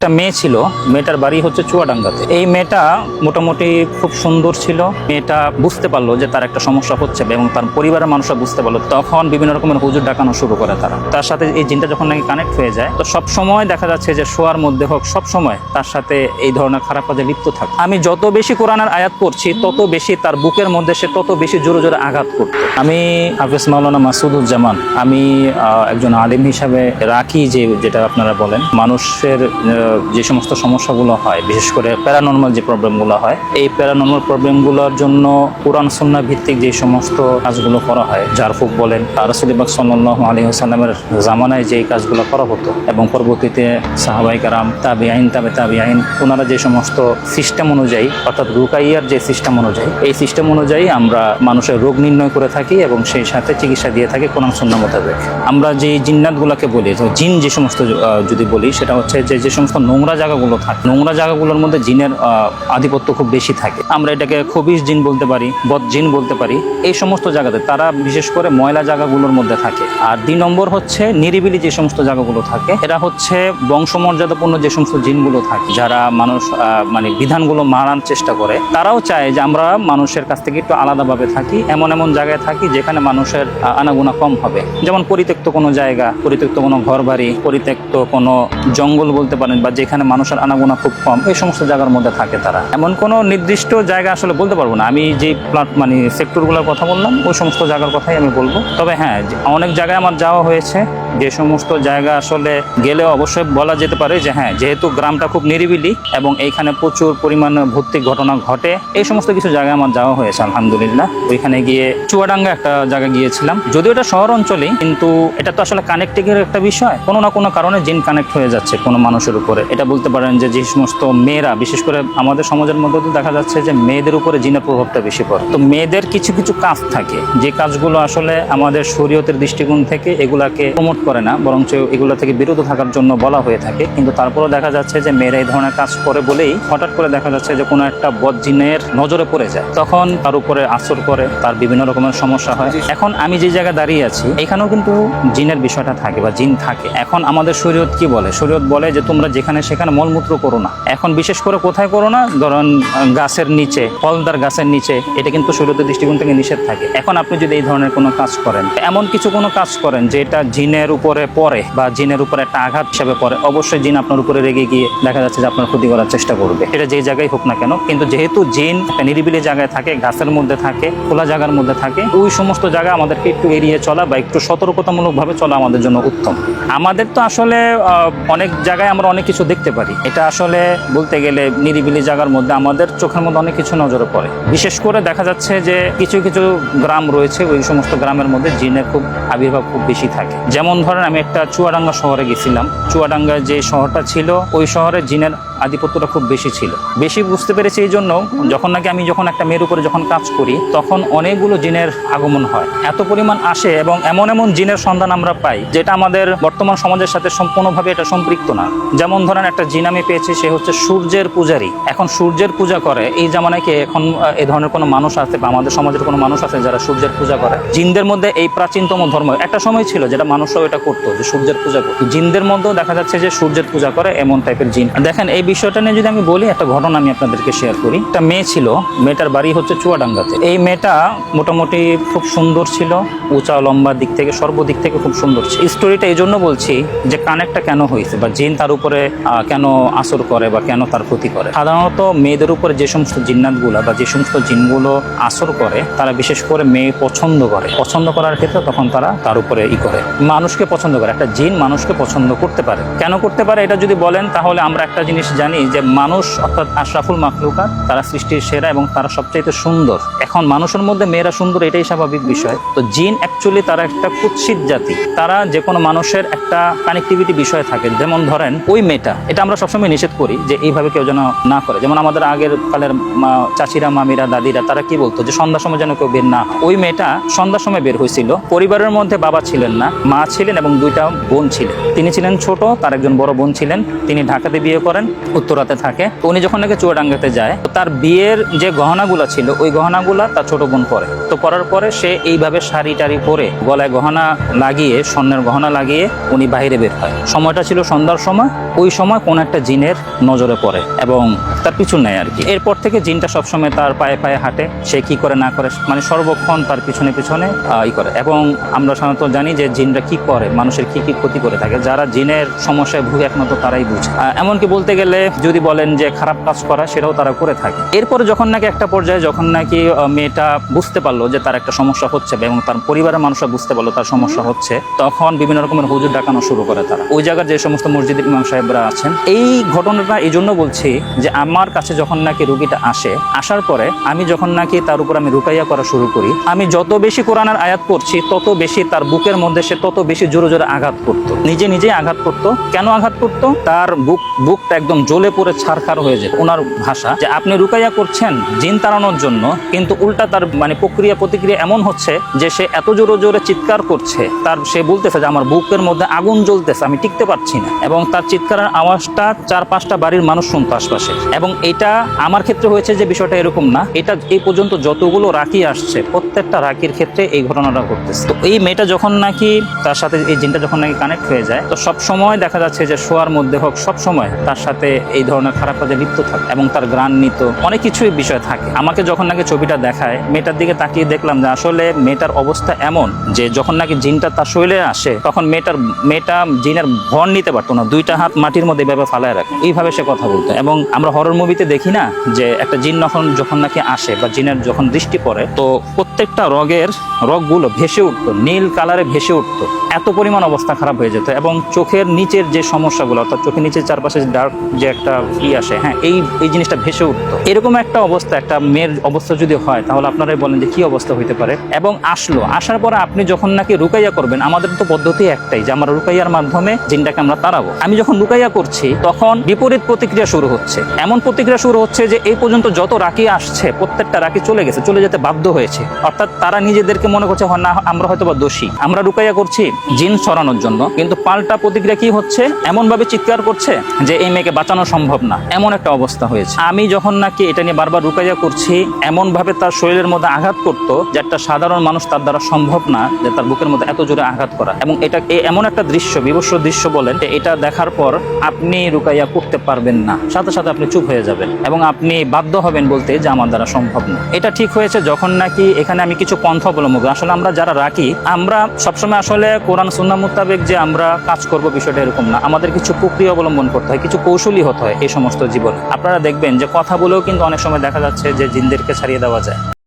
একটা মেয়ে ছিল, মেয়েটার বাড়ি হচ্ছে চুয়াডাঙ্গাতে। এই মেয়েটা মোটামুটি খুব সুন্দর ছিল। মেয়েটা বুঝতে পারল যে তার একটা সমস্যা হচ্ছে এবং তার পরিবারের মানুষরা বুঝতে পারল। তখন বিভিন্ন রকমের হুজুর ডাকানো শুরু করে তারা। তার সাথে এই জিনটা যখন নাকি কানেক্ট হয়ে যায়, তো সব সময় দেখা যাচ্ছে যে শোয়ার মধ্যে হোক সব সময় তার সাথে এই ধরনের খারাপ কাজে লিপ্ত থাকে। আমি যত বেশি কোরআনের আয়াত করছি তত বেশি তার বুকের মধ্যে সে তত বেশি জোরে জোরে আঘাত করত। আমি হাফিজ মাওলানা মাসুদুজ্জামান, আমি একজন আলিম হিসাবে রাখি যে, যেটা আপনারা বলেন। মানুষের যে সমস্ত সমস্যাগুলো হয়, বিশেষ করে প্যারানর্মাল যে প্রবলেমগুলো হয়, এই প্যারানর্মাল প্রবলেমগুলোর জন্য কোরআন সন্না ভিত্তিক যে সমস্ত কাজগুলো করা হয় জারফুক বলেন আর রসুলিবাগ সাল্লাহ আলী হাসাল্লামের জামানায় যে কাজগুলো করা হতো, এবং পরবর্তীতে সাহাবাই কারাম তাবি আইন তাবে তাবি আইন ওনারা যে সমস্ত সিস্টেম অনুযায়ী, অর্থাৎ রুকাইয়ার যে সিস্টেম অনুযায়ী, এই সিস্টেম অনুযায়ী আমরা মানুষের রোগ নির্ণয় করে থাকি এবং সেই সাথে চিকিৎসা দিয়ে থাকি কোরআন সন্না মোতাবেক। আমরা যে জিন্নাতগুলোকে বলি জিন যে সমস্ত যদি বলি, সেটা হচ্ছে যে যে সমস্ত নোংরা জায়গাগুলো থাকে। নোংরা জায়গাগুলোর মধ্যে জিনের আধিপত্য খুব বেশি থাকে। আমরা এটাকে খবিশ জিন বলতে পারি, বদ জিন বলতে পারি। এই সমস্ত জায়গাতে তারা বিশেষ করে ময়লা জায়গাগুলোর মধ্যে থাকে। আর দুই নম্বর হচ্ছে নিরিবিলি যে সমস্ত জায়গাগুলো থাকে, এরা হচ্ছে বংশমর্যাদাপূর্ণ যে সমস্ত জিনগুলো থাকে, যারা মানুষ মানে বিধানগুলো মারার চেষ্টা করে, তারাও চায় যে আমরা মানুষের কাছ থেকে একটু আলাদাভাবে থাকি, এমন এমন জায়গায় থাকি যেখানে মানুষের আনাগোনা কম হবে। যেমন পরিত্যক্ত কোনো জায়গা, পরিত্যক্ত কোনো ঘর বাড়ি পরিত্যক্ত কোনো জঙ্গল বলতে পারেন বা যেখানে মানুষের আনাগোনা খুব কম, এই সমস্ত জায়গার মধ্যে থাকে তারা। এমন কোনো নির্দিষ্ট জায়গা আসলে বলতে পারব না। আমি যে প্লাট মানে সেক্টরগুলোর কথা বললাম, ওই সমস্ত জায়গার কথাই আমি বলব। তবে হ্যাঁ অনেক জায়গায় আমার যাওয়া হয়েছে। যে সমস্ত জায়গা আসলে গেলে অবশ্যই বলা যেতে পারে যে হ্যাঁ যেহেতু গ্রামটা খুব নিরিবিলি এবং এইখানে প্রচুর পরিমাণ ভৌতিক ঘটনা ঘটে, এই সমস্ত কিছু জায়গায় আমার যাওয়া হয়েছে, আলহামদুলিল্লাহ। ওইখানে গিয়ে চুয়াডাঙ্গা একটা জায়গা গিয়েছিলাম। যদিও এটা শহর অঞ্চলে, কিন্তু এটা তো আসলে কানেক্টিং এর একটা বিষয়। কোনো না কোনো কারণে জিন কানেক্ট হয়ে যাচ্ছে কোনো মানুষের উপরে। এটা বলতে পারেন যে যে সমস্ত মেয়েরা, বিশেষ করে আমাদের সমাজের মধ্যে তো দেখা যাচ্ছে যে মেয়েদের উপরে জিনের প্রভাবটা বেশি পড়ে। তো মেয়েদের কিছু কিছু কাজ থাকে। যে কাজগুলো আসলে আমাদের শরীয়তের দৃষ্টিকোণ থেকে এগুলাকে প্রমোট করে না, বরঞ্চ এগুলো থেকে বিরত থাকার জন্য বলা হয়ে থাকে। কিন্তু তারপরেও দেখা যাচ্ছে যে মেয়েরা এই ধরনের কাজ করে বলেই হঠাৎ করে দেখা যাচ্ছে যে কোনো একটা বদ জিনের নজরে পড়ে যায়। তখন তার উপরে আসর করে, তার বিভিন্ন রকমের সমস্যা হয়। এখন আমি যে জায়গায় দাঁড়িয়ে আছি, এখানেও কিন্তু জিনের বিষয়টা থাকে বা জিন থাকে। এখন আমাদের শরীয়ত কি বলে? শরীয়ত বলে যে তোমরা যেখানে সেখানে মলমূত্র করো না। এখন বিশেষ করে কোথায় করো না? ধরুন, গাছের নিচে, ফলদার গাছের নিচে। এটা কিন্তু শরীয়তের দৃষ্টিকোণ থেকে নিষেধ থাকে। এখন আপনি যদি এই ধরনের কোনো কাজ করেন, এমন কিছু কোনো কাজ করেন যেটা জিনের উপরে পড়ে বা জিনের উপরে একটা আঘাত হিসাবে পড়ে, অবশ্যই জিন আপনার উপরে রেগে গিয়ে দেখা যাচ্ছে যে আপনার ক্ষতি করার চেষ্টা করবে। এটা যে জায়গায় হোক না কেন, কিন্তু যেহেতু জিন একটা নিরিবিলি জায়গায় থাকে, গাছের মধ্যে থাকে, খোলা জায়গার মধ্যে থাকে, ওই সমস্ত জায়গা আমাদেরকে একটু এড়িয়ে চলা বা একটু সতর্কতামূলকভাবে চলা আমাদের জন্য উত্তম। আমাদের তো আসলে অনেক জায়গায় আমরা অনেক কিছু দেখতে পারি। এটা আসলে বলতে গেলে নিরিবিলি জায়গার মধ্যে আমাদের চোখের মধ্যে অনেক কিছু নজরে পড়ে। বিশেষ করে দেখা যাচ্ছে যে কিছু কিছু গ্রাম রয়েছে, ওই সমস্ত গ্রামের মধ্যে জিনের খুব আবির্ভাব খুব বেশি থাকে। যেমন ধরেন আমি একটা চুয়াডাঙ্গা শহরে গেছিলাম। চুয়াডাঙ্গা যে শহরটা ছিল ওই শহরে জিনের আধিপত্যটা খুব বেশি ছিল। বেশি বুঝতে পেরেছি এই জন্য যখন নাকি আমি যখন একটা মেয়ের উপরে যখন কাজ করি, তখন অনেকগুলো জিনের আগমন হয়। এত পরিমাণ আসে এবং এমন এমন জিনের সন্ধান আমরা পাই, যেটা আমাদের বর্তমান সমাজের সাথে সম্পূর্ণভাবে এটা সম্পৃক্ত না। যেমন ধরেন একটা জিন আমি পেয়েছি, সে হচ্ছে সূর্যের পূজারী। এখন সূর্যের পূজা করে, এই জামানায় কি এখন এ ধরনের কোনো মানুষ আছে বা আমাদের সমাজের কোনো মানুষ আছে যারা সূর্যের পূজা করে? জিনদের মধ্যে এই প্রাচীনতম ধর্ম একটা সময় ছিল যেটা মানুষরাও এটা করতো, যে সূর্যের পূজা করতো। জিনদের মধ্যেও দেখা যাচ্ছে যে সূর্যের পূজা করে এমন টাইপের জিন। দেখেন এই বিষয়টা নিয়ে যদি আমি বলি, একটা ঘটনা আমি আপনাদেরকে শেয়ার করি। একটা মেয়ে ছিল, মেয়েটার বাড়ি হচ্ছে চুয়াডাঙ্গাতে। এই মেয়েটা মোটামুটি খুব সুন্দর ছিল, উঁচা লম্বা দিক থেকে, সর্বদিক থেকে খুব সুন্দর ছিল। স্টোরিটা এই জন্য বলছি যে কানেক্টটা কেন হয়েছে বা জিন তার উপরে কেন আসর করে বা কেন তার ক্ষতি করে? সাধারণত মেয়েদের উপরে যে সমস্ত জিন্নাতগুলো বা যে সমস্ত জিনগুলো আসর করে, তারা বিশেষ করে মেয়ে পছন্দ করে। পছন্দ করার ক্ষেত্রে তখন তারা তার উপরে ই করে। মানুষকে পছন্দ করে। একটা জিন মানুষকে পছন্দ করতে পারে। কেন করতে পারে? এটা যদি বলেন, তাহলে আমরা একটা জিনিস জানি যে মানুষ, অর্থাৎ আশরাফুল মাখলুকাত, তারা সৃষ্টির সেরা এবং তারা সবচাইতে সুন্দর। এখন মানুষের মধ্যে মেয়েরা সুন্দর, এটাই স্বাভাবিক বিষয়। তো জিন অ্যাকচুয়ালি তারা একটা কুৎসিত জাতি। তারা যে কোনো মানুষের একটা কানেক্টিভিটি বিষয় থাকে। যেমন ধরেন, ওই মেয়েটা, এটা আমরা সবসময় নিষেধ করি যে এইভাবে কেউ যেন না করে। যেমন আমাদের আগের কালের চাচিরা মামিরা, দাদিরা, তারা কি বলতো যে সন্ধ্যার সময় যেন কেউ বের না ওই মেয়েটা সন্ধ্যার সময় বের হয়েছিল। পরিবারের মধ্যে বাবা ছিলেন না, মা ছিলেন এবং দুইটা বোন ছিলেন। তিনি ছিলেন ছোট, তার একজন বড় বোন ছিলেন। তিনি ঢাকাতে বিয়ে করেন। উত্তরাতে থাকে। তো উনি যখন নাকি চুয়াডাঙ্গাতে যায় তার বিয়ের যে গহনাগুলো ছিল, ওই গহনাগুলো তার ছোট বোন পরে। তো পরার পরে সে এইভাবে শাড়ি টাড়ি পরে গলায় গহনা লাগিয়ে, স্বর্ণের গহনা লাগিয়ে উনি বাইরে বের হয়। সময়টা ছিল সন্ধ্যার সময়, ওই সময় কোন একটা জিনের নজরে পড়ে এবং তার পিছু নেয় আর কি। এরপর থেকে জিনটা সবসময় তার পায়ে পায়ে হাঁটে, সে কি করে না করে মানে সর্বক্ষণ তার পিছনে পিছনে ই করে। এবং আমরা সাধারণত জানি যে জিনরা কি করে, মানুষের কি কি ক্ষতি করে থাকে, যারা জিনের সমস্যায় ভুগে একমাত্র তারাই বুঝে। এমনকি বলতে গেলে যদি বলেন যে খারাপ কাজ করা, সেটাও তারা করে থাকে। এরপরে যখন নাকি একটা পর্যায়ে যখন নাকি মেয়েটা বুঝতে পারল যে তার একটা সমস্যা হচ্ছে এবং তার পরিবারের মানুষরা বুঝতে পারল তার সমস্যা হচ্ছে, তখন বিভিন্ন রকমের হুজুর ডাকানো শুরু করে তারা। ওই জায়গার যে সমস্ত মসজিদের ইমাম সাহেবরা আছেন, এই ঘটনাটা এই জন্য বলছি যে আমার কাছে যখন নাকি রুগীটা আসে, আসার পরে আমি যখন নাকি তার উপর আমি রুকাইয়া করা শুরু করি, আমি যত বেশি কোরআনের আয়াত করছি তত বেশি তার বুকের মধ্যে সে তত বেশি জোরে জোরে আঘাত করতো। নিজে নিজে আঘাত করতো। কেন আঘাত করতো? তার বুক, বুকটা একদম জ্বলে পড়ে ছারখার হয়ে যেত ওনার ভাষা যে আপনি রুকাইয়া করছেন জিন তাড়ানোর জন্য, কিন্তু উল্টা তার মানে প্রক্রিয়া, প্রতিক্রিয়া এমন হচ্ছে যে সে এত জোরে জোরে চিৎকার করছে, তার সে বলতেছে যে আমার বুকের মধ্যে আগুন জ্বলতেছে, আমি টিকতে পারছি না। এবং তার চিৎকারের আওয়াজটা চার পাঁচটা বাড়ির মানুষ শুনতো আশপাশে। এবং এটা আমার ক্ষেত্রে হয়েছে যে বিষয়টা এরকম না, এটা এই পর্যন্ত যতগুলো রাখি আসছে, প্রত্যেকটা রাখির ক্ষেত্রে এই ঘটনাটা ঘটতেছে। তো এই মেয়েটা যখন নাকি, তার সাথে এই জিনটা যখন নাকি কানেক্ট হয়ে যায়, তো সব সময় দেখা যাচ্ছে যে শোয়ার মধ্যে হোক সব সময় তার সাথে এই ধরনের খারাপ কাজে লিপ্ত থাকে এবং তার গ্রান নিত। অনেক কিছুই বিষয় থাকে। আমাকে যখন নাকি ছবিটা দেখায়, মেয়েটার দিকে তাকিয়ে দেখলাম যে আসলে মেয়েটার অবস্থা এমন যে যখন নাকি জিনটা তার শরীরে আসে, তখন মেয়েটার, মেয়েটা জিনের ভর নিতে পারতো না। দুইটা হাত মাটির মধ্যে এভাবে ফালায় রাখে। এইভাবে সে কথা বলতো। এবং আমরা হরর মুভিতে দেখি না যে একটা জিন যখন যখন নাকি আসে বা জিনের যখন দৃষ্টি পড়ে, তো প্রত্যেকটা রগের রগগুলো ভেসে উঠতো, নীল কালারে ভেসে উঠতো। এত পরিমাণ অবস্থা খারাপ হয়ে যেত এবং চোখের নিচের যে সমস্যাগুলো, অর্থাৎ চোখের নিচের চারপাশে ডার্ক যে একটা ই আসে হ্যাঁ এই এই জিনিসটা ভেসে উঠতো। এরকম একটা অবস্থা, একটা মেয়ের অবস্থা যদি হয়, তাহলে আপনারাই বলেন যে কি অবস্থা হইতে পারে। এবং আসলো, আসার পরে আপনি যখন নাকি রুকাইয়া করবেন, আমাদের তো পদ্ধতি একটাই যে আমরা রুকাইয়ার মাধ্যমে জিনটাকে আমরা তাড়াবো। আমি যখন রুকাইয়া করছি, তখন বিপরীত প্রতিক্রিয়া শুরু হচ্ছে। এমন প্রতিক্রিয়া শুরু হচ্ছে যে এই পর্যন্ত যত রাখি আসছে, প্রত্যেকটা রাখি চলে গেছে, চলে যেতে বাধ্য হয়েছে। অর্থাৎ তারা নিজেদেরকে মনে করছে, "হয়, না, আমরা হয়তো বা দোষী। আমরা রুকাইয়া করছি জিন সরানোর জন্য, কিন্তু পাল্টা প্রতিক্রিয়া কি হচ্ছে? এমন ভাবে চিৎকার করছে যে এই মেয়েকে বাঁচানো সম্ভব না। এমন একটা অবস্থা হয়েছে। আমি যখন নাকি এটা নিয়ে বারবার রুকাইয়া করছি এমন ভাবে তার শরীরের মধ্যে আঘাত করতো যে একটা সাধারণ মানুষ তার দ্বারা সম্ভব না যে তার বুকের মধ্যে এত জোরে আঘাত করা। এবং এটা এমন একটা দৃশ্য বিভৎস দৃশ্য বলেন এটা দেখার পর আপনি রুকাইয়া করতে পারবেন না। সাথে সাথে আপনি চুপ হয়ে যাবেন এবং আপনি বাধ্য হবেন বলতে যে আমার দ্বারা সম্ভব না। এটা ঠিক হয়েছে যখন নাকি এখানে আমি কিছু পন্থা অবলম্বন। আসলে আমরা যারা রাখি আমরা সবসময় আসলে কোরআন সুন্না মোতাবেক যে আমরা কাজ করব বিষয়টা এরকম না। আমাদের কিছু প্রক্রিয়া অবলম্বন করতে হয়, কিছু কৌশলী হতে হয় এই সমস্ত জীবন। আপনারা দেখবেন যে কথা বলেও কিন্তু অনেক সময় দেখা যাচ্ছে যে জিনদেরকে ছাড়িয়ে দেওয়া যায়।